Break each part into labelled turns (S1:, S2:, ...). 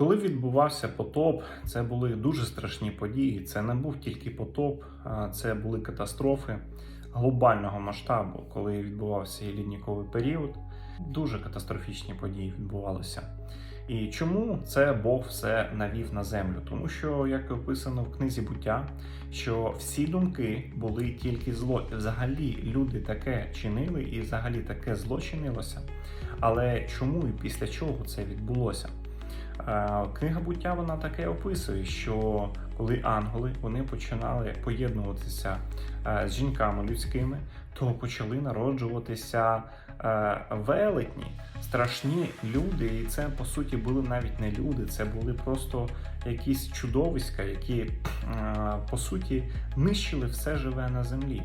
S1: Коли відбувався потоп, це були дуже страшні події. Це не був тільки потоп, це були катастрофи глобального масштабу, коли відбувався і лідніковий період. Дуже катастрофічні події відбувалися. І чому це Бог все навів на землю? Тому що, як описано в книзі буття, що всі думки були тільки зло. І взагалі люди таке чинили, і взагалі таке зло чинилося. Але чому і після чого це відбулося? Е, Книга буття вона таке описує, що коли ангели вони починали поєднуватися е, з жінками людськими, то почали народжуватися е, велетні, страшні люди, і це по суті були навіть не люди, це були просто якісь чудовиська, які по суті нищили все живе на землі.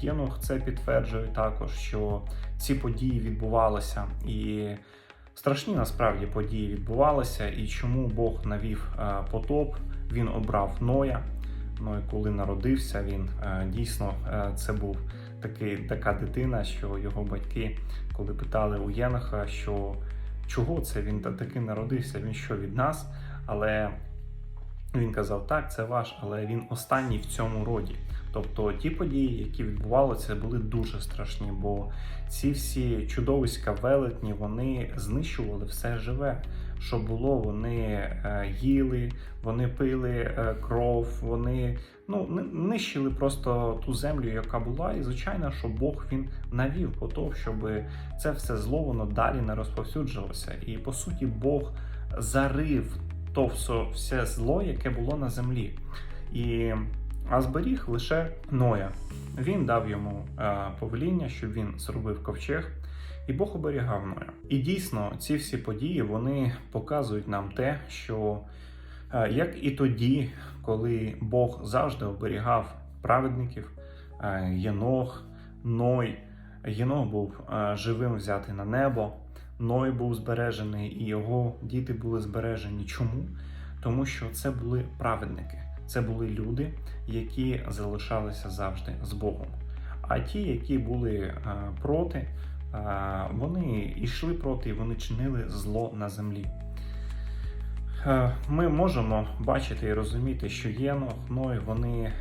S1: Єнух це підтверджує також, що ці події відбувалися і. Страшні насправді події відбувалися, і чому Бог навів е, потоп, він обрав Ноя. Ну і коли народився, він е, дійсно е, це був такий, така дитина, що його батьки, коли питали у Єноха, що чого це він таки народився, він що від нас, але він казав, так, це ваш, але він останній в цьому роді. Тобто ті події, які відбувалися, були дуже страшні, бо ці всі чудовиська велетні вони знищували все живе. Що було, вони е, їли, вони пили е, кров, вони ну нищили просто ту землю, яка була. І звичайно, що Бог він навів потоп, щоб це все зло воно далі не розповсюджувалося. І по суті, Бог зарив то все зло, яке було на землі. І а зберіг лише Ноя. Він дав йому е, повеління, щоб він зробив ковчег, і Бог оберігав Ноя. І дійсно, ці всі події вони показують нам те, що е, як і тоді, коли Бог завжди оберігав праведників, е, Єнох, Ной, Єнох був живим взятий на небо. Ной був збережений, і його діти були збережені. Чому? Тому що це були праведники, це були люди, які залишалися завжди з Богом. А ті, які були е, проти, е, вони йшли проти і вони чинили зло на землі. Е, Ми можемо бачити і розуміти, що Єнох, Ной, вони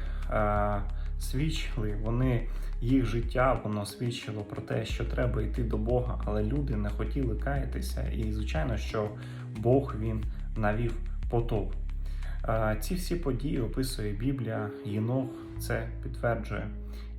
S1: свідчили, вони їх життя воно свідчило про те, що треба йти до Бога, але люди не хотіли каятися. І звичайно, що Бог він навів потоп. Ці всі події описує Біблія, Єнох це підтверджує.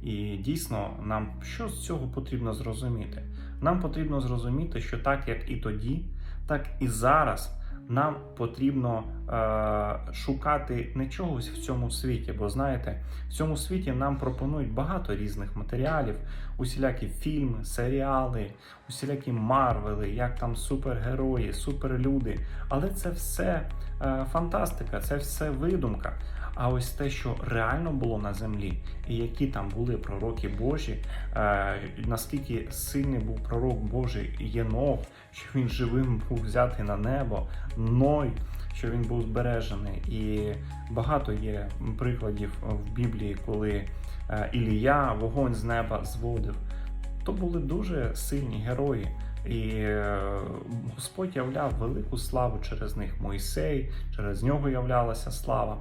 S1: І дійсно, нам що з цього потрібно зрозуміти? Нам потрібно зрозуміти, що так як і тоді, так і зараз нам потрібно е, шукати не чогось в цьому світі. Бо знаєте, в цьому світі нам пропонують багато різних матеріалів, усілякі фільми, серіали, усілякі марвели, як там супергерої, суперлюди. Але це все е, фантастика, це все видумка. А ось те, що реально було на землі, і які там були пророки Божі, е, наскільки сильний був пророк Божий Єнох, що він живим був взятий на небо, Ной, що він був збережений. І багато є прикладів в Біблії, коли е, Ілія вогонь з неба зводив. То були дуже сильні герої. І е, Господь являв велику славу через них. Мойсей, через нього являлася слава.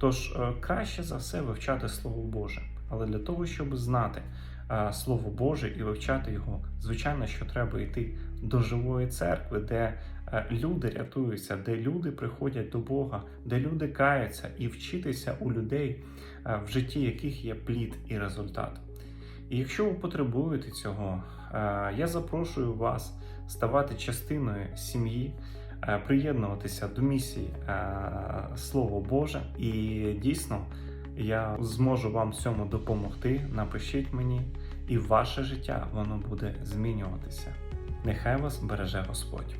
S1: Тож е, краще за все вивчати Слово Боже. Але для того, щоб знати е, Слово Боже і вивчати його, звичайно, що треба йти до живої церкви, де е, люди рятуються, де люди приходять до Бога, де люди каються, і вчитися у людей, в житті яких є плід і результат. І якщо ви потребуєте цього, я запрошую вас ставати частиною сім'ї, приєднуватися до місії е, Слово Боже, і дійсно я зможу вам цьому допомогти. Напишіть мені, і ваше життя воно буде змінюватися. Нехай вас береже Господь.